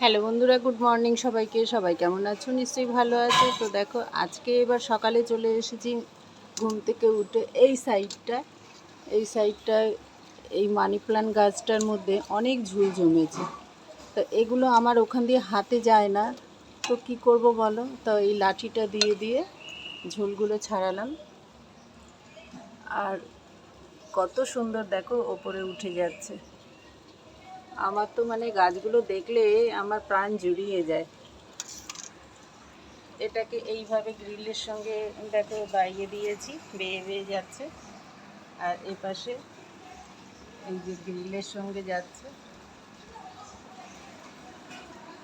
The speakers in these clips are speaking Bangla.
হ্যালো বন্ধুরা, গুড মর্নিং সবাইকে। সবাই কেমন আছো? নিশ্চয়ই ভালো আছে। তো দেখো, আজকে এবার সকালে চলে এসেছি ঘুম থেকে উঠে এই সাইডটা। এই সাইডটায় এই মানি প্লান্ট গাছটার মধ্যে অনেক ঝুল জমেছে। তো এগুলো আমার ওখান দিয়ে হাতে যায় না। তো কি করব বলো? তো এই লাঠিটা দিয়ে দিয়ে ঝুলগুলো ছাড়ালাম। আর কত সুন্দর দেখো, ওপরে উঠে যাচ্ছে। আমার তো মানে গাছগুলো দেখলে আমার প্রাণ জুড়িয়ে যায়। এটাকে এইভাবে গ্রিলের সঙ্গে দেখো বাইয়ে দিয়েছি, বেয়ে বেয়ে যাচ্ছে। আর এপাশে এই যে গ্রিলের সঙ্গে যাচ্ছে।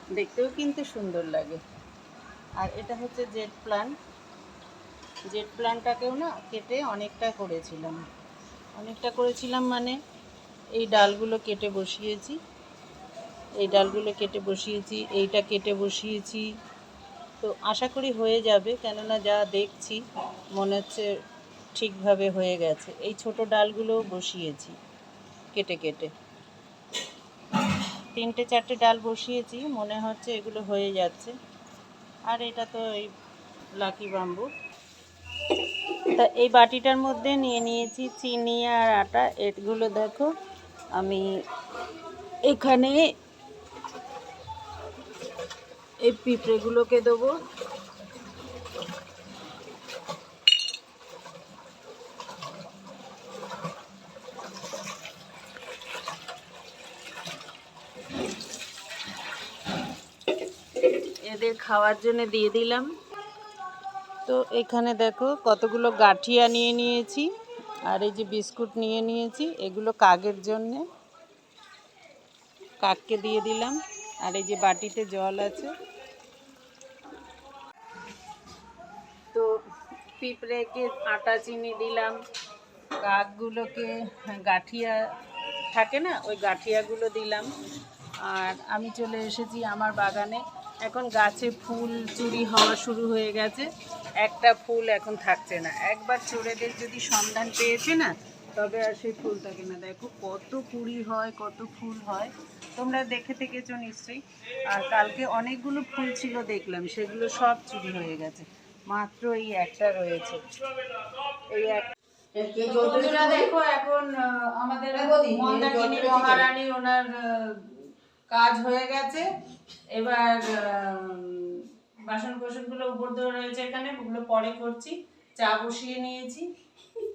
দেখতেও কিন্তু সুন্দর লাগে। আর এটা হচ্ছে জেট প্ল্যান্ট জেট প্ল্যান্টটাকেও না কেটে অনেকটা করেছিলাম। অনেকটা করেছিলাম মানে এই ডালগুলো কেটে বসিয়েছি। এই ডালগুলো কেটে বসিয়েছি, এইটা কেটে বসিয়েছি। তো আশা করি হয়ে যাবে, কেননা যা দেখছি, মনে হচ্ছে ঠিকভাবে হয়ে গেছে। এই ছোট ডালগুলো বসিয়েছি, কেটে কেটে। তিনটে চারটে ডাল বসিয়েছি, মনে হচ্ছে এগুলো হয়ে যাচ্ছে। আর এটা তো এই লাকি বাম্বু। তা এই বাটিটার মধ্যে নিয়ে নিয়েছি চিনি আর আটা। এগুলো দেখো আমি এখানে এই পিঁপড়েগুলোকে দেবো। এদের খাওয়ার জন্য দিয়ে দিলাম। তো এখানে দেখো কতগুলো গাঠিয়া নিয়ে নিয়েছি। আর এই যে বিস্কুট নিয়ে নিয়েছি, এগুলো কাকের জন্যে। কাককে দিয়ে দিলাম। আর এই যে বাটিতে জল আছে। তো পিঁপড়েকে আটা চিনি দিলাম। কাকগুলোকে গাঠিয়া, থাকে না? ওই গাঠিয়াগুলো দিলাম। আর আমি চলে এসেছি আমার বাগানে। এখন গাছে ফুল চুরি হওয়া শুরু হয়ে গেছে। একটা ফুল এখন থাকছে না। একবার চোরেদের যদি সন্ধান পেয়েছে না তবে আর সেই ফুল থাকে না। দেখো কত কুড়ি হয় কত ফুল হয়। তোমরা দেখে থেকেছো নিশ্চয়ই। আর কালকে অনেকগুলো ফুল ছিল দেখলাম সেগুলো সব চুরি হয়ে গেছে। মাত্র এই একটা রয়েছে। এই এক বন্ধুরা দেখো এখন আমাদের মন্দাকিনী মহারানী ওনার কাজ হয়ে গেছে। এবার বাসন কোসনগুলো উপর দিয়ে রয়েছে এখানে, ওগুলো পরে করছি। চা বসিয়ে নিয়েছি।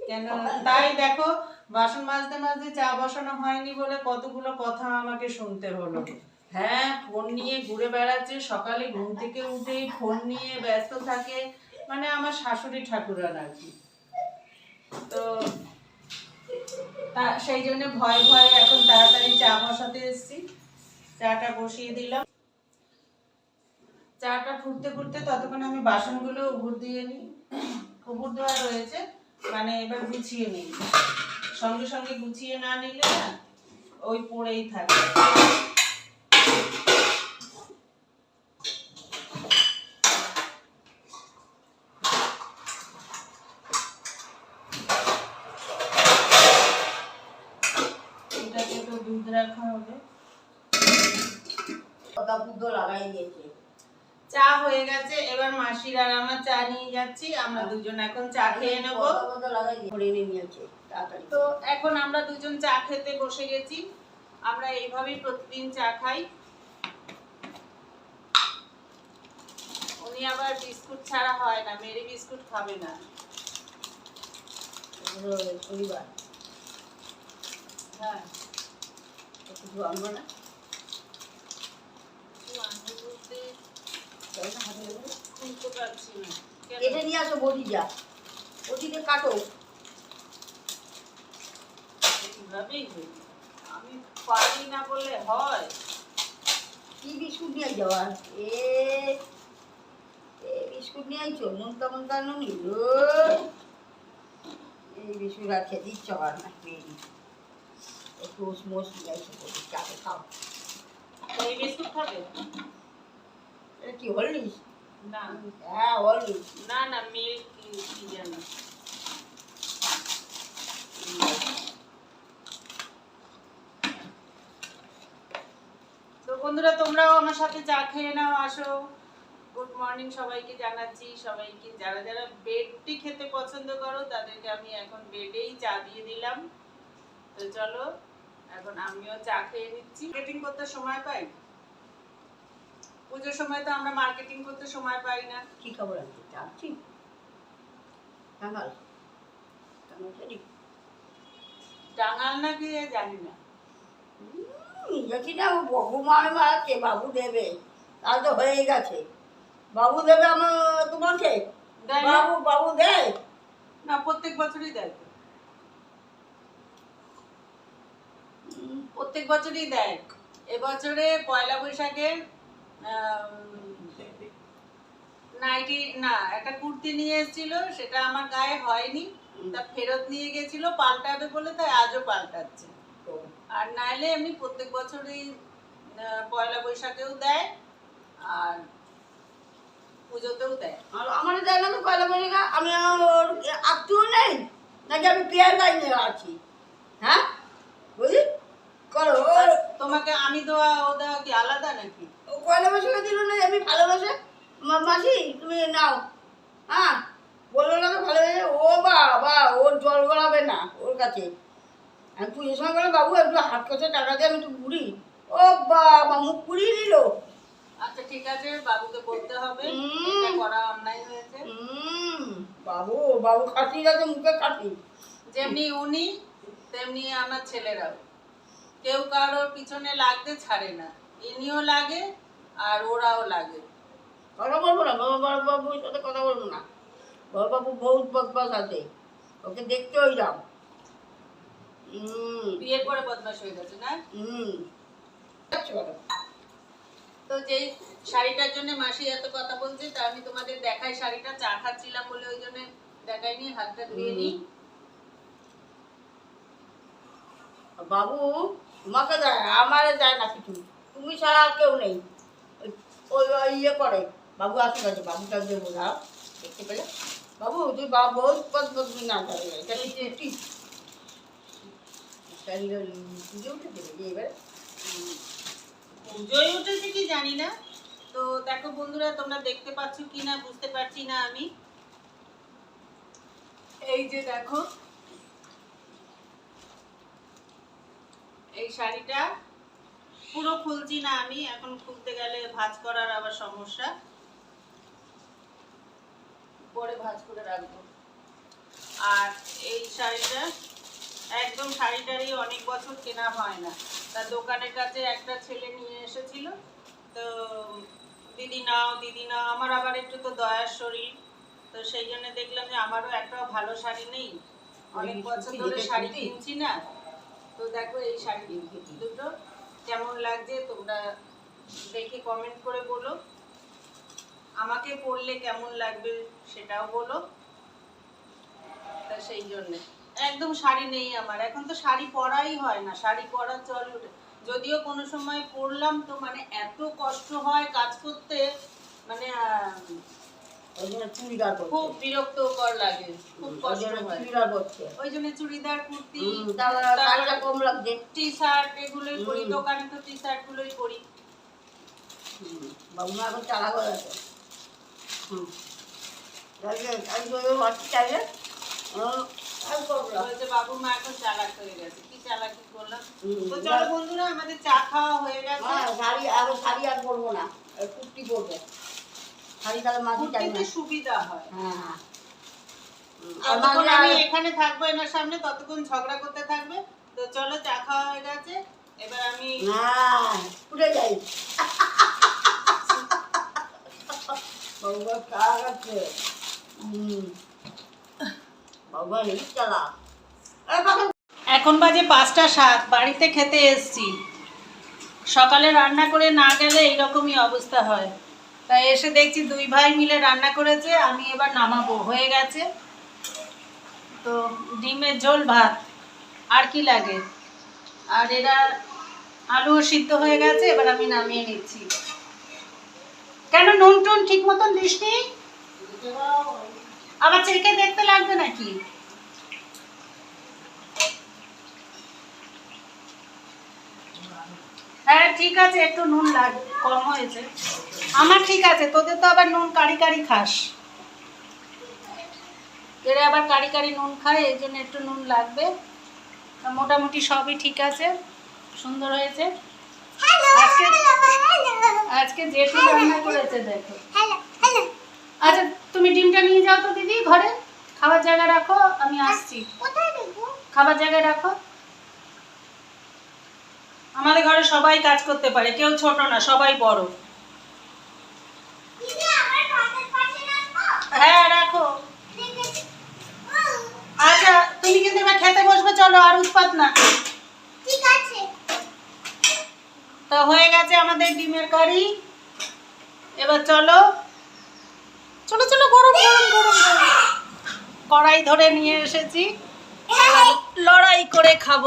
কেন? তাই দেখো বাসন মাজতে মাজতে চা বসানো হয়নি বলে কতগুলো কথা আমাকে শুনতে হলো। হ্যাঁ ফোন নিয়ে ঘুরে বেড়াচ্ছে, সকালে ঘুম থেকে উঠেই ফোন নিয়ে ব্যস্ত থাকে মানে আমার শাশুড়ি ঠাকুরান আর কি। তো তা, সেই জন্য ভয় ভয়ে এখন তাড়াতাড়ি চা বসাতে এসেছি। চাটা বসিয়ে দিলাম। চাটা ফুটতে ফুটতে ততক্ষণ আমি বাসনগুলো উপর দিয়ে নিই। উপর দেওয়া রয়েছে মানে এবার গুছিয়ে নিই। সঙ্গে সঙ্গে গুছিয়ে না নিলে না ওই পড়েই থাকে। তো দুধ রাখা হবে কথা বুদ্ধ লাগাই দিয়েছে। চা হয়ে গেছে এবার মাসির আর আমার চা নিয়ে যাচ্ছি। আমরা দুজন এখন চা খেয়ে নেব। তো এখন আমরা দুজন চা খেতে বসে গেছি। আমরা এইভাবেই প্রতিদিন চা খাই। উনি আবার বিস্কুট ছাড়া হয় না মেরি বিস্কুট খাবে না। হ্যাঁ কিছু আনব না কিছু আনব বলতে যাই না হাতে নেব। খুলতে পারছি না কেন? কেটে নিয়ে আসো বটি যা বটিতে কাটো। আমি পারি না বলে হয়। কি বিস্কুট নিয়ে যাওয়ার এ বিস্কুট নিয়ে আইছো? এই বিস্কুট আর খেতে ইচ্ছা হয় না একটু মোস নিয়ে আইছো বটি খাও। এই বিস্কুট খাবে? কি হলিস না। হ্যাঁ হলিস না না মিল্ক কি জানো তবু বন্ধুরা তোমরাও আমার সাথে চা খেয়ে নাও আসো। গুড মর্নিং সবাইকে জানাচ্ছি। সবাইকে যারা যারা বেড টি খেতে পছন্দ করো তাদেরকে আমি এখন বেডেই চা দিয়ে দিলাম। তো চলো এখন আমিও চা খেয়ে নিচ্ছি। মার্কেটিং করতে সময় পাই? পুজোর সময় তো আমরা মার্কেটিং করতে সময় পাই না। কি খবর আছে চাচ্ছি জানি না কি জানি না। দেখি না ও আছে বাবু দেবে। তার তো হয়ে গেছে। বাবু দেবে আমার তোমাকে? বাবু বাবু দেয়? না প্রত্যেক বছরই দেয় প্রত্যেক বছরই দেয়। এবছরে পয়লা বৈশাখে নাইটি না একটা কুর্তি নিয়ে এসেছিল সেটা আমার গায়ে হয়নি তা ফেরত নিয়ে গেছিল পাল্টাবে বলে তাই আজও পাল্টাচ্ছে। আর নাইলে এমনি প্রত্যেক বছরই পয়লা বৈশাখেও দেয় আর পুজোতেও দেয়। আর আমার দেয় না তো পয়লা বৈশাখে আমি ওর আত্মীয় নেই নাকি আমি পেয়ার লাইনে আছি? হ্যাঁ? বুঝলি? করো তোমাকে আমি দেওয়া ও দেওয়া কি আলাদা নাকি? পয়লা বৈশাখে দিল না আমি ভালোবাসে? মাসি তুমি নাও। হ্যাঁ বলল না তো ভালোবাসে ও বাবা ওর জল গড়াবে না ওর কাছে। আমি পুজোর সময় বলে বাবু একটু হাত কাছে টাকা দিয়ে আমি একটু ঘুরি। ও বাবা মুখ পুড়িয়ে দিল। আচ্ছা ঠিক আছে বাবুকে বলতে হবে। করা অন্যায় হয়েছে। হুম বাবু বাবু খাটি গেছে মুখে খাটি। যেমনি উনি তেমনি আমার ছেলেরাও। কেউ কারোর পিছনে লাগতে ছাড়ে না। ইনিও লাগে আর ওরাও লাগে। কথা বলব না? বাবা বড় বাবুর সাথে কথা বলব না। বড় বাবু বহুত বদমাস আছে। ওকে দেখতে ওই যাও বিয়ের পরে বদমাশ হয়ে গেছে না? হুম তো যেই শাড়িটার জন্য মাসি এত কথা বলছে তা আমি তোমাদের দেখাই শাড়িটা। চা খাচ্ছিলাম বলে ওই জন্য দেখাইনি হাতটা ধুয়ে নিই। বাবু তোমাকে দেয় আমারে দেয় না কিছু। তুমি ছাড়া আর কেউ নেই। ওই- ইয়ে করে। বাবু আসতে গেছে বাবুটা দেবো না দেখতে পেলে? বাবু তুই বা পদ পদ না পুজো উঠে এবার? উম, উঠেছে কি জানি না। তো দেখো বন্ধুরা তোমরা দেখতে পাচ্ছ কি না বুঝতে পারছি না আমি। এই যে দেখো এই শাড়িটা। পুরো খুলছি না আমি এখন খুলতে গেলে ভাঁজ করার আবার সমস্যা। পরে ভাঁজ করে রাখব। আর এই শাড়িটা একদম শাড়িটারই অনেক বছর কেনা হয় না। তার দোকানের কাছে একটা ছেলে নিয়ে এসেছিল। তো দিদি নাও দিদি নাও আমার আবার একটু তো দয়ার শরীর। তো সেই জন্য দেখলাম যে আমারও একটা ভালো শাড়ি নেই। অনেক বছর ধরে শাড়ি কিনছি না। তো দেখো এই শাড়ি দুটো কেমন লাগছে তোমরা দেখে কমেন্ট করে বলো। আমাকে পরলে কেমন লাগবে সেটাও বলো। তা সেই জন্যে। একদম শাড়ি নেই আমার। এখন তো শাড়ি পরাই হয় না। শাড়ি পরা চল যদিও কোনো সময় পরলাম তো মানে এত কষ্ট হয় কাজ করতে। মানে ওই জন্য চুড়িদার খুব বিরক্তকর লাগে খুব কষ্ট হয়। চুড়িদার করছে। ওই জন্য চুড়িদার কুর্তি হুম, কম লাগছে। টি শার্ট এগুলোই পরি দোকানে তো টি শার্ট গুলোই পরি। বাবু মা এখন চালা হুম। বাবু মা চালাক হয়ে গেছে। কি চালাকি করলাম? তো চলো বন্ধুরা আমাদের চা খাওয়া হয়ে গেছে। হ্যাঁ শাড়ি আর শাড়ি আর পরবো না। কুর্তি পরবো। তাহলে মাঝে না সুবিধা হয়। হ্যাঁ। হ্যাঁ আর আমি এখানে থাকব এনার সামনে ততক্ষণ ঝগড়া করতে থাকবে। তো চলো চা খাওয়া হয়ে গেছে। এবার আমি উঠে যাই। বাবা কার আছে বাবা এই চালা এখন বাজে পাঁচটা সাত বাড়িতে খেতে এসছি। সকালে রান্না করে না গেলে এইরকমই অবস্থা হয়। তাই এসে দেখছি দুই ভাই মিলে রান্না করেছে, আমি এবার নামাবো, হয়ে গেছে। তো ডিমের ঝোল, ভাত, আর কি লাগে? আর এরা আলুও সিদ্ধ হয়ে গেছে, এবার আমি নামিয়ে নিচ্ছি। কেন নুন টুন ঠিক মতন দিসনি? আবার ছেলেকে দেখতে লাগবে নাকি? হ্যাঁ ঠিক আছে একটু নুন লাগ কম হয়েছে। আমার ঠিক আছে তোদের তো আবার নুন কারি কারি খাস। এরা আবার কারি কারি নুন খায় এই জন্য একটু নুন লাগবে। তা মোটামুটি সবই ঠিক আছে সুন্দর হয়েছে। আজকে আজকে জেঠু রান্না করেছে দেখো। আচ্ছা তুমি ডিমটা নিয়ে যাও তো দিদি ঘরে। খাবার জায়গা রাখো আমি আসছি। খাবার জায়গায় রাখো। আমাদের ঘরে সবাই কাজ করতে পারে কেউ ছোট না সবাই বড়। হ্যাঁ রাখো। আচ্ছা তুমি কিন্তু এবার খেতে বসবে চলো আর উৎপাত না। তো হয়ে গেছে আমাদের ডিমের কারি। এবার চলো। চলো চলো গরম গরম গরম। কড়াই ধরে নিয়ে এসেছি। লড়াই করে খাব।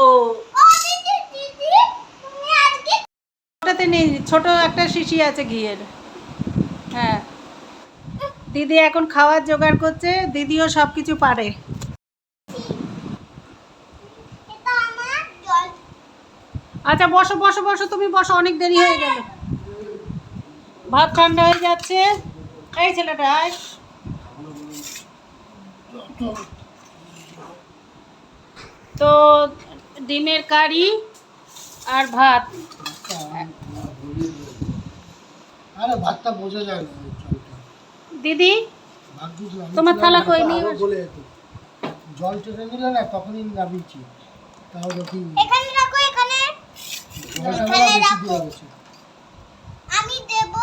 ওটাতে নেই ছোট একটা শিশি আছে ঘিয়ের। হ্যাঁ। দিদি এখন খাওয়ার জোগাড় করছে দিদিও সব কিছু পারে আচ্ছা বসো বসো বসো তুমি বসো অনেক দেরি হয়ে গেল। ভাত ঠান্ডা হয়ে যাচ্ছে। এই ছেলেটা আয়। তো ডিমের কারি আর ভাত। আরে ভাতটা বোঝা যায় না। দিদি তোমার থালা কই নিয়ে বলে যেত। জল টেনে নিলে না তখনই নামিয়েছি। তাও দেখি এখানে রাখো এখানে। এখানে বেশি রাখো। আমি দেব।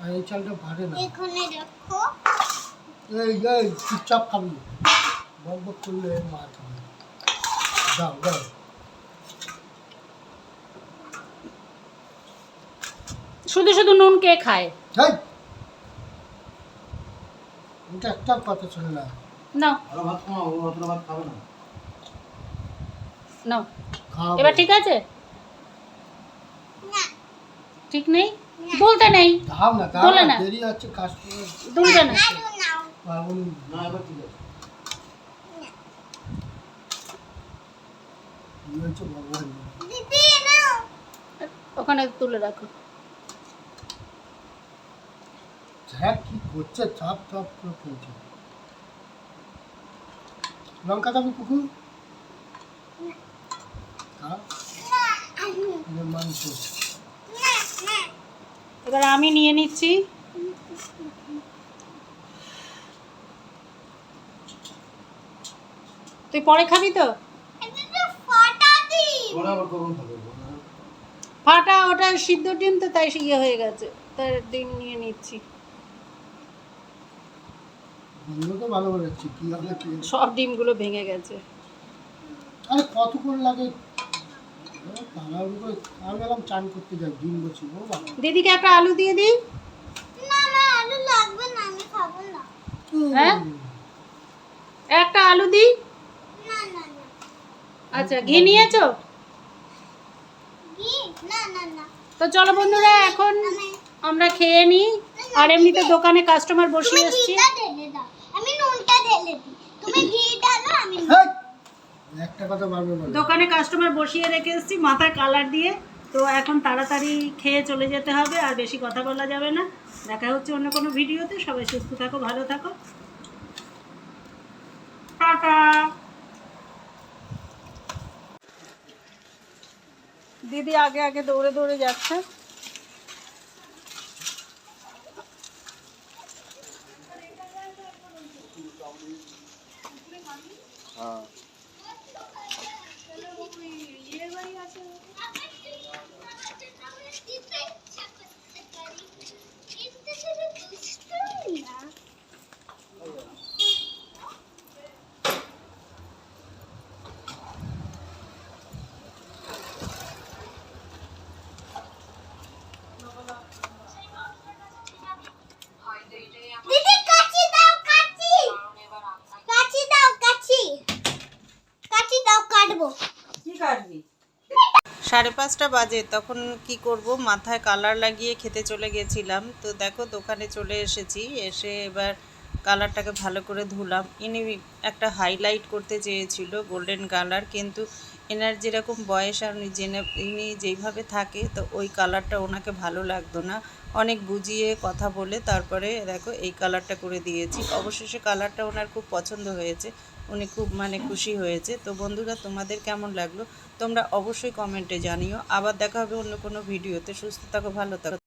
আর এই চালটা ভারে না। এখানে রাখো। এই এই চুপচাপ খাবি। বক বক করলে মার খাবে। দাও দাও শুধু শুধু নুন কে খায়? হেই! ওটা একটা কথা শোনে না। না না এবার ঠিক আছে? ঠিক নেই? দুলতে নেই। দাও না দুলবে না আরও নাও। পাবনি না এবার ঠিক আছে কি হয়েছে ভগবান জানে। দিদি নাও ওখানে তুলে রাখো হ্যাঁ কি করছে? চাপ চাপ করে লঙ্কা দাবি কুকুর খা, না আমি এটা মাংস না না এবার আমি নিয়ে নিচ্ছি। তুই পরে খাবি তো? এটা ফাটা ফাটা ওটা সিদ্ধ ডিম তো তাই ইয়ে হয়ে গেছে। তার ডিম নিয়ে নিচ্ছি। এগুলো তো ভালো বেরোচ্ছে কি হবে কি? সব ডিমগুলো ভেঙে গেছে। আরে কতক্ষণ লাগে? তাড়াহুড়ো করে আমি এলাম চান করতে যাই ডিম বসি ও বাবা দিদিকে একটা আলু দিয়ে দিই। না না আলু লাগবে না আমি খাব না। হ্যাঁ? একটা আলু দিই। না না না। আচ্ছা ঘি নিয়েছো? ঘি? না না না। তো চলো বন্ধুরা এখন আমরা খেয়ে নিই। আর এমনিতে দোকানে কাস্টমার বসে এসছি দোকানে কাস্টমার বসিয়ে রেখে এসেছি মাথায় কালার দিয়ে। তো এখন তাড়াতাড়ি খেয়ে চলে যেতে হবে আর বেশি কথা বলা যাবে না। দেখা হচ্ছে অন্য কোনো ভিডিওতে সবাই সুস্থ থাকো ভালো থাকো। টাটা! দিদি আগে আগে দৌড়ে দৌড়ে যাচ্ছে। পাঁচটা বাজে, তখন কি করব? মাথায় কালার লাগিয়ে খেতে চলে গেছিলাম। তো দেখো, দোকানে চলে এসেছি। এসে এবার কালারটাকে ভালো করে ধুলাম। ইনি একটা হাইলাইট করতে চেয়েছিল গোল্ডেন কালার কিন্তু এনার যেরকম বয়স আর উনি জেনে, ইনি যেইভাবে থাকে, তো ওই কালারটা ওনাকে ভালো লাগতো না। অনেক বুঝিয়ে কথা বলে তারপরে দেখো এই কালারটা করে দিয়েছি। অবশেষে কালারটা ওনার খুব পছন্দ হয়েছে। উনি খুব মানে খুশি হয়েছে। তো বন্ধুরা, তোমাদের কেমন লাগল? তোমরা অবশ্যই কমেন্টে জানিও। আবার দেখা হবে অন্য কোনো ভিডিওতে সুস্থ থাকো, ভালো থাকো।